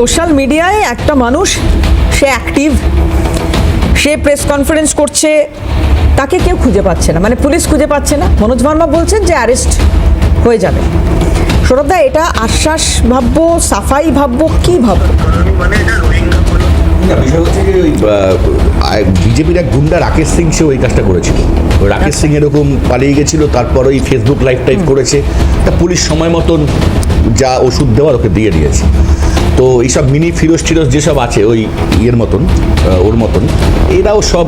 Social মিডিয়ায় একটা মানুষ সে অ্যাক্টিভ সে প্রেস কনফারেন্স করছে তাকে কেউ খুঁজে পাচ্ছে না। মানে পুলিশ খুঁজে পাচ্ছে না। মনোজ ভার্মা বলছেন যে অ্যারেস্ট হয়ে যাবে। সৌরভদা এটা আশ্বাস ভাববো সাফাই ভাববো কি ভাববো? বিষয় হচ্ছে যে ওই বিজেপির এক গুন্ডা রাকেশ সিং সে ওই কাজটা করেছিল। রাকেশ সিং এরকম পালিয়ে গেছিল তারপর ওই ফেসবুক লাইভ টাইপ করেছে। তা পুলিশ সময় মতন যা ওষুধ দেওয়ার ওকে দিয়ে দিয়েছে। তো এইসব মিনি ফিরোজ টিরোজ যেসব আছে, ওই ইয়ের মতন ওর মতন, এরাও সব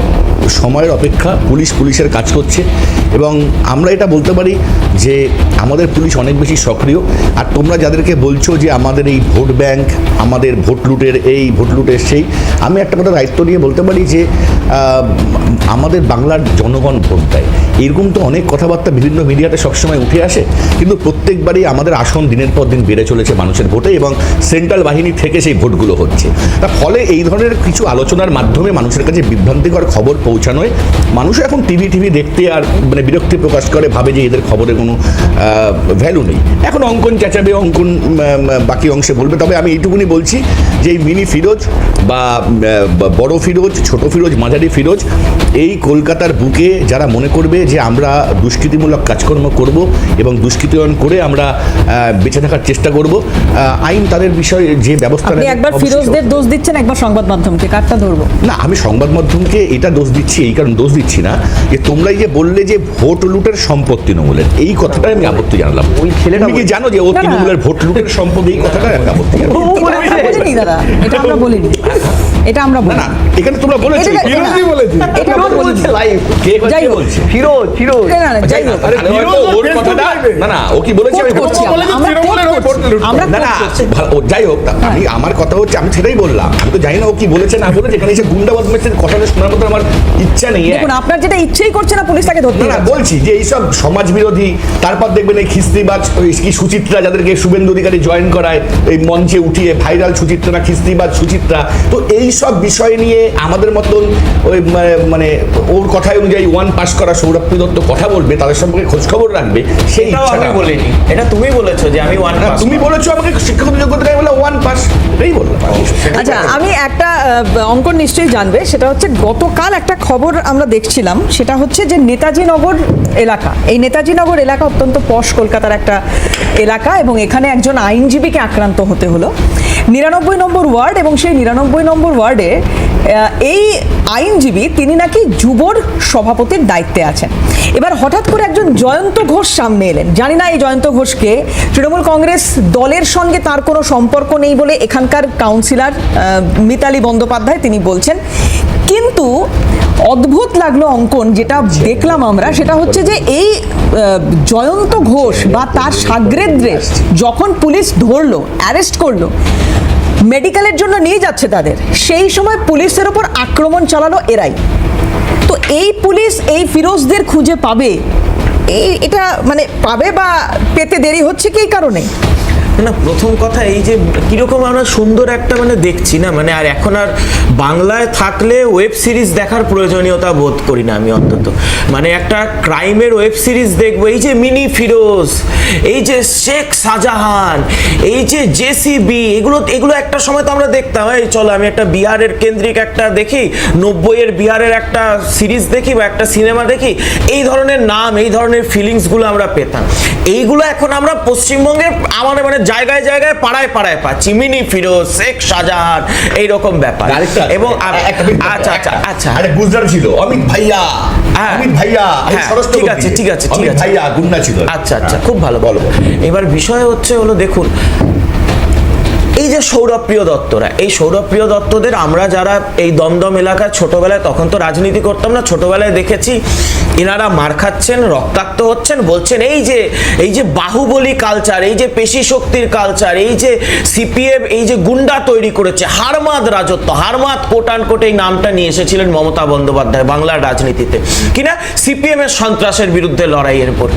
সময়ের অপেক্ষা পুলিশ পুলিশের কাজ করছে। এবং আমরা এটা বলতে পারি যে আমাদের পুলিশ অনেক বেশি সক্রিয়। আর তোমরা যাদেরকে বলছো যে আমাদের এই ভোট ব্যাংক, আমাদের ভোট লুটের, এই ভোট লুটের সেই, আমি একটা কথা দায়িত্ব নিয়ে বলতে পারি যে আমাদের বাংলার জনগণ ভোট দেয়। এরকম তো অনেক কথাবার্তা বিভিন্ন মিডিয়াতে সবসময় উঠে আসে। কিন্তু প্রত্যেকবারই আমাদের আসন দিনের পর দিন বেড়ে চলেছে মানুষের ভোটে এবং সেন্ট্রাল বাহিনী থেকে সেই ভোটগুলো হচ্ছে। তা ফলে এই ধরনের কিছু আলোচনার মাধ্যমে মানুষের কাছে বিভ্রান্তিকর খবর পৌঁছানোয় মানুষ এখন টিভি টিভি দেখতে আর মানে বিরক্তি প্রকাশ করে, ভাবে যে এদের খবরের কোনো ভ্যালু নেই। এখন অঙ্কন চেঁচাবে, অঙ্কন বাকি অংশে বলবে। তবে আমি এইটুকুনি বলছি যে এই মিনি ফিরোজ বা বড় ফিরোজ, ছোট ফিরোজ, মাঝারি ফিরোজ, এই কলকাতার বুকে যারা মনে করবে যে আমরা দুষ্কৃতিমূলক কাজকর্ম করব এবং দুষ্কৃতিকরণ করে আমরা বেঁচে থাকার চেষ্টা করব আইন তাদের বিষয়ে যে ব্যবস্থা আপনি একবার ফিরোজদের দোষ দিচ্ছেন একবার সংবাদ মাধ্যমকে কারটা ধরবো? না আমি সংবাদ মাধ্যমকে এটা দোষ দিচ্ছি এই কারণ দোষ দিচ্ছি না যে তোমরাই যে বললে যে ভোট লুটের সম্পদ তৃণমূলের এই কথাটাই আমি আপত্তি জানালাম। ওই ছেলেটা তুমি কি জানো যে ও। তৃণমূলের ভোট লুটের সম্পদ এই কথাটা আমি আপত্তি জানালাম। এটা আমরা বলিনি দাদা এটা আমরা বলিনি। এটা আমরা না বলি না এখানে তোমরা বলেছ। এটা- ফিরোজই বলেছে। এটা বলিনি। লাইভ কে যাই বলছে? ফিরোজ ফিরোজ। না, না, না, যাই হোক। আরে হয়তো ওর কথাটা না না ও কি বলেছে? আমি করছি আমরা। না না করছি। যাই হোক আমি আমার কথা হচ্ছে আমি সেটাই বললাম। আমি তো জানি না ও কি বলেছে না বলেছে এখানে এসে গুন্ডা বদমেশের কথাটা শোনার মতো আমার ইচ্ছা নেই। দেখুন আপনার যেটা ইচ্ছেই করছে না পুলিশ তাকে ধরতে না বলছি যে এইসব সমাজ বিরোধী তারপর দেখবেন এই খিস্তিবাজ কি সুচিত্রা যাদেরকে শুভেন্দু অধিকারী জয়েন করায় এই মঞ্চে উঠিয়ে ভাইরাল সুচিত্রা না খিস্তিবাজ সুচিত্রা। তো এই সব বিষয় নিয়ে আমাদের মতন ওই মানে- ওর কথায় অনুযায়ী ওয়ান পাস করা সৌরভ দত্ত কথা বলবে তাদের সম্পর্কে খোঁজ খবর রাখবে সেই ইচ্ছাটা আমি বলিনি। এটা তুমি বলেছ যে আমি ওয়ান তুমি বলেছ আমাকে শিক্ষাগত যোগ্যতা বলে ওয়ান পাস এটাই বললাম। আচ্ছা আমি একটা অঙ্ক নিশ্চয়ই জানবে, সেটা হচ্ছে গতকাল একটা খবর আমরা দেখছিলাম, সেটা হচ্ছে যে নেতাজি নগর এলাকা, এই নেতাজি নগর এলাকা অত্যন্ত পশ কলকাতার একটা এলাকা এবং এখানে একজন আইনজীবীকে আক্রান্ত হতে হলো। নিরানব্বই নম্বর ওয়ার্ড এবং সেই নিরানব্বই নম্বর ওয়ার্ডে এই আইনজীবী তিনি নাকি যুবর সভাপতির দায়িত্বে আছেন। এবার হঠাৎ করে একজন জয়ন্ত ঘোষ সামনে এলেন। জানি না এই জয়ন্ত ঘোষকে তৃণমূল কংগ্রেস দলের সঙ্গে তার কোনো সম্পর্ক নেই বলে এখানকার কাউন্সিলর মিতালি বন্দ্যোপাধ্যায় তিনি বলছেন। কিন্তু অদ্ভুত লাগল অঙ্কন, যেটা দেখলাম আমরা, সেটা হচ্ছে যে এই জয়ন্ত ঘোষ বা তার সাগ্রেদ্রে যখন পুলিশ ধরলো, অ্যারেস্ট করল মেডিকেলের জন্য নিয়ে যাচ্ছে তাদের। সেই সময় পুলিশের ওপর আক্রমণ চালালো এরাই। তো এই পুলিশ, এই ফিরোজদের খুঁজে পাবে? এই এটা মানে পাবে বা পেতে দেরি হচ্ছে কি কারণে? না, প্রথম কথা এই যে কীরকম আমরা সুন্দর একটা মানে দেখছি না মানে আর এখন আর বাংলায় থাকলে ওয়েব সিরিজ দেখার প্রয়োজনীয়তা বোধ করি না আমি অন্তত। মানে একটা ক্রাইমের ওয়েব সিরিজ দেখব, এই যে মিনি ফিরোজ এই যে শেখ শাহজাহান এই যে জেসিবি এগুলো এগুলো একটা সময় তো আমরা দেখতাম, এই চলো আমি একটা বিহারের কেন্দ্রিক একটা দেখি, নব্বইয়ের বিহারের একটা সিরিজ দেখি বা একটা সিনেমা দেখি, এই ধরনের নাম, এই ধরনের ফিলিংসগুলো আমরা পেতাম। এইগুলো এখন আমরা পশ্চিমবঙ্গে আমাদের মানে জায়গায় জায়গায় পাড়ায় পাড়ায় পাচ্ছি মিনি ফিরোজ শেখ শাহজাহান এইরকম ব্যাপার এবং আচ্ছা আচ্ছা আচ্ছা আরে গুজরাট ছিল অমিত ভাইয়া হ্যাঁ। অমিত ভাইয়া হ্যাঁ, ঠিক আছে, ঠিক আছে, ঠিক আছে। ভাইয়া গুন্ডা ছিল আচ্ছা আচ্ছা খুব ভালো বলো। এবার বিষয় হচ্ছে হলো দেখুন এই যে সৌরভপ্রিয় দত্তরা, এই সৌরভপ্রিয় দত্তদের আমরা যারা এই দমদম এলাকায় ছোটবেলায়, তখন তো রাজনীতি করতাম না, ছোটবেলায় দেখেছি এনারা মার খাচ্ছেন, রক্তাক্ত হচ্ছেন, বলছেন এই যে এই যে বাহুবলী কালচার এই যে পেশি শক্তির কালচার এই যে সিপিএম এই যে গুন্ডা তৈরি করেছে, হারমাদ রাজত্ব, হারমাদ কোটান কোট এই নামটা নিয়ে এসেছিলেন মমতা বন্দ্যোপাধ্যায় বাংলার রাজনীতিতে। কিনা সিপিএম এর সন্ত্রাসের বিরুদ্ধে লড়াইয়ের পর।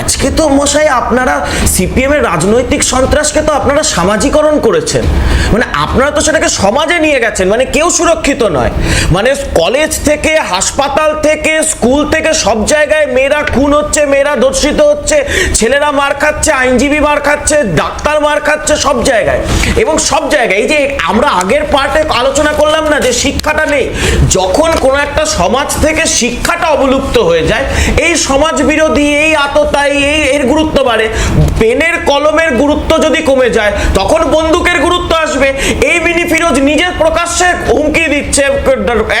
আজকে তো মশাই আপনারা সিপিএম এর রাজনৈতিক সন্ত্রাসকে তো আপনারা সামাজিকরণ করেছেন। করেছেন? মানে আপনারা তো সেটাকে সমাজে নিয়ে গেছেন মানে কেউ সুরক্ষিত নয়। মানে কলেজ থেকে, হাসপাতাল থেকে, স্কুল থেকে সব জায়গায় মেয়েরা খুন হচ্ছে, মেয়েরা ধর্ষিত হচ্ছে, ছেলেরা মার খাচ্ছে, আইনজীবী মার খাচ্ছে, ডাক্তার মার খাচ্ছে সব জায়গায়। এবং সব জায়গায়, এই যে আমরা আগের পার্টে আলোচনা করলাম না যে শিক্ষাটা নেই, যখন কোনো একটা সমাজ থেকে শিক্ষাটা অবলুপ্ত হয়ে যায়, এই সমাজ বিরোধী, এই আততাই এই এর গুরুত্ব বাড়ে। পেনের কলমের গুরুত্ব যদি কমে যায়, তখন বন্দুকের গুরুত্ব আসবে। এই মিনি ফিরোজ নিজের প্রকাশ্যে হুমকি দিচ্ছে,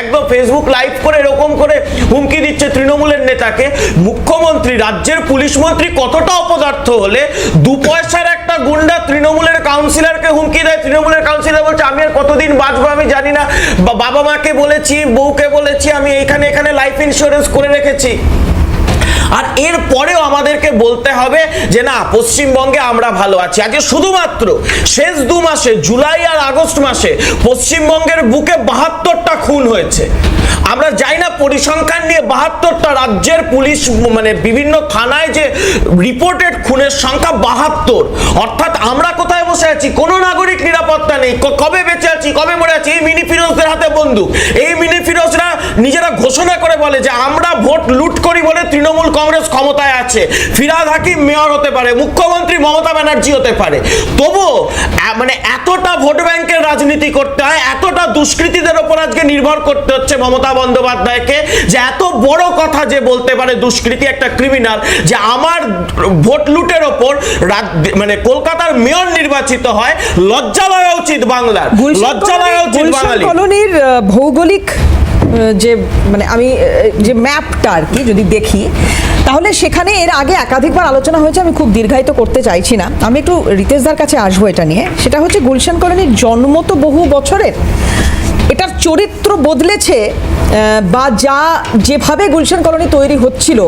একদম ফেসবুক লাইভ করে এরকম করে হুমকি দিচ্ছে তৃণমূলের নেতাকে। মুখ্যমন্ত্রী, রাজ্যের পুলিশ মন্ত্রী কতটা অপদার্থ হলে দু পয়সার একটা গুন্ডা তৃণমূলের কাউন্সিলরকে হুমকি দেয়। তৃণমূলের কাউন্সিলর বলছে, আমি আর কতদিন বাঁচবো আমি জানি না। বাবা মাকে বলেছি, বউকে বলেছি, আমি এখানে এখানে লাইফ ইন্স্যুরেন্স করে রেখেছি। আর এর পরেও আমাদেরকে বলতে হবে যে না, পশ্চিমবঙ্গে আমরা ভালো আছি। আজকে শুধুমাত্র শেষ দু মাসে, জুলাই আর আগস্ট মাসে পশ্চিমবঙ্গের বুকে বাহাত্তরটা খুন হয়েছে। আমরা যাই না, পরিসংখ্যান নিয়ে বাহাত্তরটা রাজ্যের পুলিশ মানে বিভিন্ন থানায় যে রিপোর্টেড খুনের সংখ্যা বাহাত্তর। অর্থাৎ আমরা কোথায় বসে আছি? কোনো নাগরিক নিরাপত্তা নেই। কবে বেঁচে আছি? কবে মরে আছি? এই মিনি ফিরোজদের হাতে বন্দুক। এই মিনি ফিরোজরা নিজেরা ঘোষণা করে বলে যে আমরা ভোট লুট করি বলে তৃণমূল কংগ্রেস আছে। ফিরাদ হাকিম মেয়র হতে পারে মুখ্যমন্ত্রী মমতা ব্যানার্জি হতে পারে। তবুও আ- মানে এতটা ভোট ব্যাংকের রাজনীতি করতে হয় এতটা দুষ্কৃতীদের ওপর আজকে নির্ভর করতে হচ্ছে মমতা বন্দ্যোপাধ্যায়কে যে এত বড় কথা যে বলতে পারে দুষ্কৃতী একটা ক্রিমিনাল যে আমার ভোট লুটের ওপর মানে কলকাতার মেয়র নির্বাচিত হয় লজ্জা লাগা উচিত বাংলার। লজ্জা লাগা উচিত বাঙালি ভৌগোলিক যে মানে আমি যে ম্যাপটা আর কি যদি দেখি, তাহলে সেখানে এর আগে একাধিকবার আলোচনা হয়েছে, আমি খুব দীর্ঘায়িত করতে চাইছি না। আমি একটু রিতেশদার কাছে আসব এটা নিয়ে। সেটা হচ্ছে গুলশান কলোনির জন্ম তো বহু বছরের। এটার চরিত্র বদলেছে বা যা যেভাবে গুলশান কলোনি তৈরি হচ্ছিল,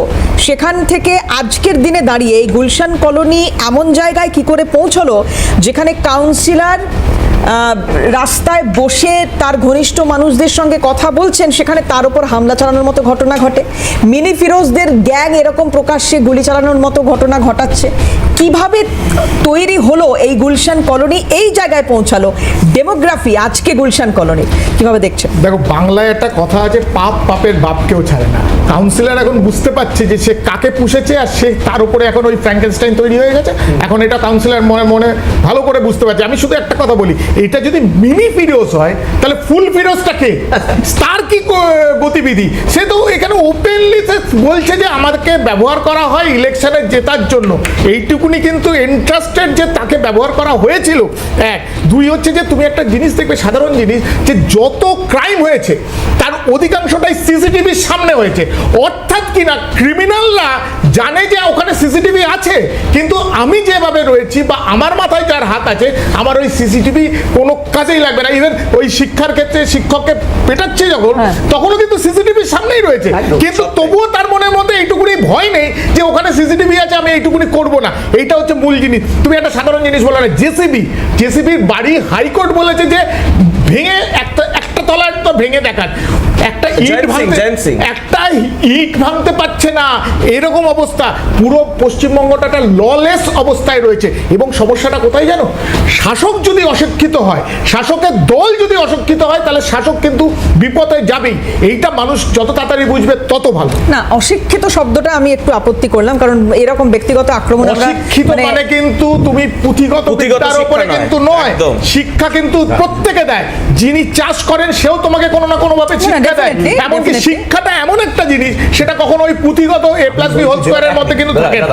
সেখান থেকে আজকের দিনে দাঁড়িয়ে এই গুলশান কলোনি এমন জায়গায় কি করে পৌঁছলো, যেখানে কাউন্সিলর রাস্তায় বসে তার ঘনিষ্ঠ মানুষদের সঙ্গে কথা বলছেন, সেখানে তার উপর হামলা চালানোর মতো ঘটনা ঘটে। মিনি ফিরোজদের গ্যাং এরকম প্রকাশ্যে গুলি চালানোর মতো ঘটনা ঘটাচ্ছে। কীভাবে তৈরি হলো এই গুলশান কলোনি? এই জায়গায় পৌঁছালো ডেমোগ্রাফি, আজকে গুলশান কলোনি। কীভাবে দেখছেন? দেখো, বাংলায় একটা কথা আছে, পাপ পাপের বাপকেও ছাড়ে না। কাউন্সিলর এখন বুঝতে পারছে যে সে কাকে পুষেছে আর সে তার উপরে এখন ওই ফ্র্যাঙ্কেনস্টাইন তৈরি হয়ে গেছে। এখন এটা কাউন্সিলর মনে মনে ভালো করে বুঝতে পারছে। আমি শুধু একটা কথা বলি, এটা যদি মিনি ফিরোজ হয়, তাহলে ফুল ফিরোজটা কে? তার কি গতিবিধি? সে তো এখানে ওপেনলি বলছে যে আমাদেরকে ব্যবহার করা হয় ইলেকশনে জেতার জন্য। এইটুকুনি কিন্তু ইন্টারেস্টেড যে তাকে ব্যবহার করা হয়েছিল এক। দুই হচ্ছে যে তুমি একটা জিনিস দেখবে সাধারণ জিনিস যে যত ক্রাইম হয়েছে তার অধিকাংশটাই সিসিটিভির সামনে হয়েছে। অর্থাৎ কি না ক্রিমিনালরা জানে যে ওখানে সিসিটিভি আছে কিন্তু আমি যেভাবে রয়েছি বা আমার মাথায় যার হাত আছে আমার ওই সিসিটিভি কোনো কাজেই লাগবে না। ইভেন ওই শিক্ষার ক্ষেত্রে শিক্ষককে পেটাচ্ছে যখন হ্যাঁ। তখনও কিন্তু সিসিটিভির সামনেই রয়েছে। কিন্তু তবুও তার মনের মধ্যে এইটুকুনি ভয় নেই যে ওখানে সিসিটিভি আছে, আমি এইটুকুনি করব না। এইটা হচ্ছে মূল জিনিস। তুমি একটা সাধারণ জিনিস বলো না জেসিবি। জেসিবির বাড়ি হাইকোর্ট বলেছে যে ভেঙে একটা তলার তো ভেঙে দেখান। একটা ইট ভাঙতে একটা ইট ভাঙতে পারছে না। এরকম অবস্থা। পুরো পশ্চিমবঙ্গটা একটা ললেস অবস্থায় রয়েছে। এবং সমস্যাটা কোথায় জানো? শাসক যদি অশিক্ষিত হয় শাসকের দল যদি অশিক্ষিত হয় তাহলে শাসক কিন্তু বিপদে যাবেই। এইটা মানুষ যত তাড়াতাড়ি বুঝবে তত ভালো। না অশিক্ষিত শব্দটা আমি একটু আপত্তি করলাম কারণ এরকম ব্যক্তিগত আক্রমণ আমরা অশিক্ষিত মানে- মানে কিন্তু তুমি পুঁথিগত বিদ্যার উপরে। কিন্তু নয়। শিক্ষা কিন্তু প্রত্যেকে দেয়। যিনি চাষ করেন সেও তোমাকে কোনো না কোনো ভাবে শিক্ষা দেয়। এমনকি শিক্ষাটা এমন একটা জিনিস সেটা কখনো ওই পুঁথিগত এ প্লাস বি হোল স্কোয়ারের মধ্যে কিন্তু থাকে না।